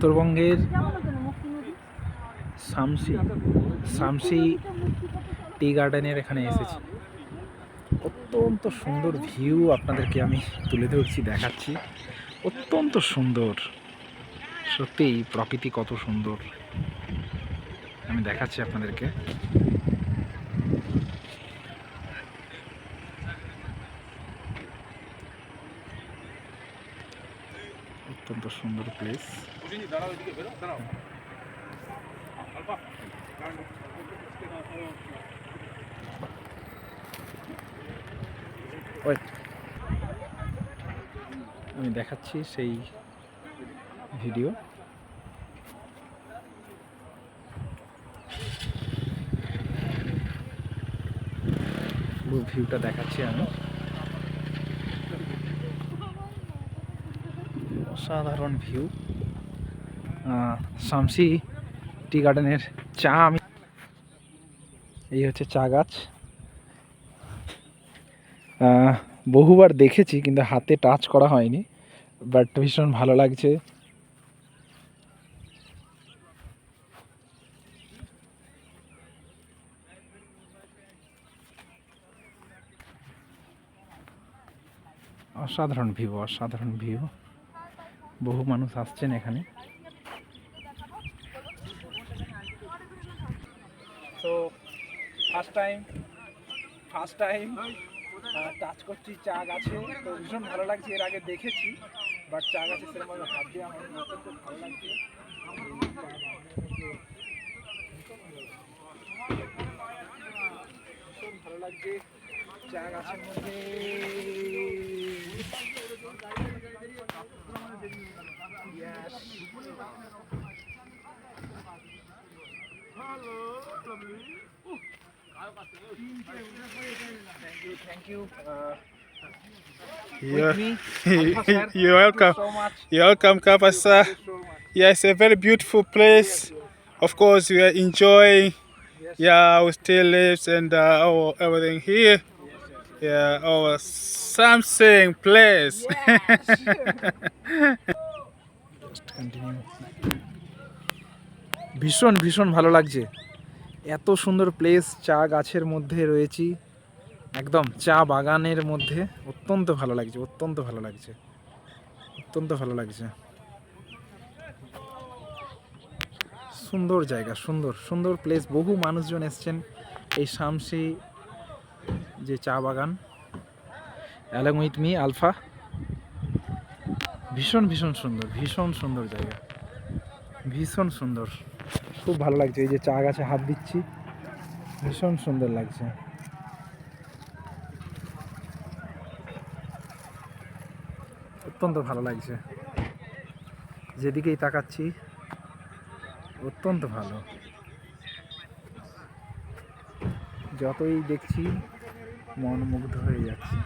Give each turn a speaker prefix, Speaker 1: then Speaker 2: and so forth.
Speaker 1: উত্তরবঙ্গের শামসি শামসি টি গার্ডেনের এখানে এসেছি। অত্যন্ত সুন্দর ভিউ আপনাদেরকে আমি তুলে ধরছি দেখাচ্ছি। অত্যন্ত সুন্দর। সত্যিই প্রকৃতি কত সুন্দর। আমি দেখাচ্ছি আপনাদেরকে। অত্যন্ত সুন্দর প্লেস আমি দেখাচ্ছি সেই ভিডিও ভিউটা দেখাচ্ছি আমি। অসাধারণ ভিউ শামসি টি গার্ডেনের চা আমি এই হচ্ছে চা গাছ। বহুবার দেখেছি কিন্তু হাতে টাচ করা হয়নি বাট ভীষণ ভালো লাগছে। অসাধারণ ভিউ অসাধারণ ভিউ বহু মানুষ আসছেন এখানে। তো first time first time touch করছি, চা গাছে। তো ভীষণ ভালো লাগছে, এর আগে দেখেছি বাট চা গাছে সেরকম হাত দিয়ে আমার ভালো লাগছে। ভালো লাগছে, চা গাছের মধ্যে. Thank you, thank you. Uh,
Speaker 2: Yeah.
Speaker 1: with sir.
Speaker 2: You're welcome.
Speaker 1: Thank you so much.
Speaker 2: You're welcome, Kapasa.
Speaker 1: You so.
Speaker 2: Yeah, it's a very beautiful place. Of course, we are enjoying
Speaker 1: Yes.
Speaker 2: yeah our still lives and uh, our everything here. Yeah, our something place.
Speaker 1: Just continue. ভীষণ ভীষণ ভালো লাগছে। এত সুন্দর place চা গাছের মধ্যে রয়েছি। একদম চা বাগানের মধ্যে। অত্যন্ত ভালো লাগছে অত্যন্ত ভালো লাগছে। অত্যন্ত ভালো লাগছে। সুন্দর জায়গা সুন্দর সুন্দর প্লেস বহু মানুষজন এসছেন এই শামসি যে চা বাগান অ্যালং উইথ মি আলফা ভীষণ ভীষণ সুন্দর ভীষণ সুন্দর জায়গা। ভীষণ সুন্দর। খুব ভালো লাগছে, এই যে চা গাছে হাত দিচ্ছি। ভীষণ সুন্দর লাগছে। অত্যন্ত ভালো লাগছে। যেদিকেই তাকাচ্ছি, অত্যন্ত ভালো। যতই দেখছি মন মুগ্ধ হয়ে যাচ্ছে।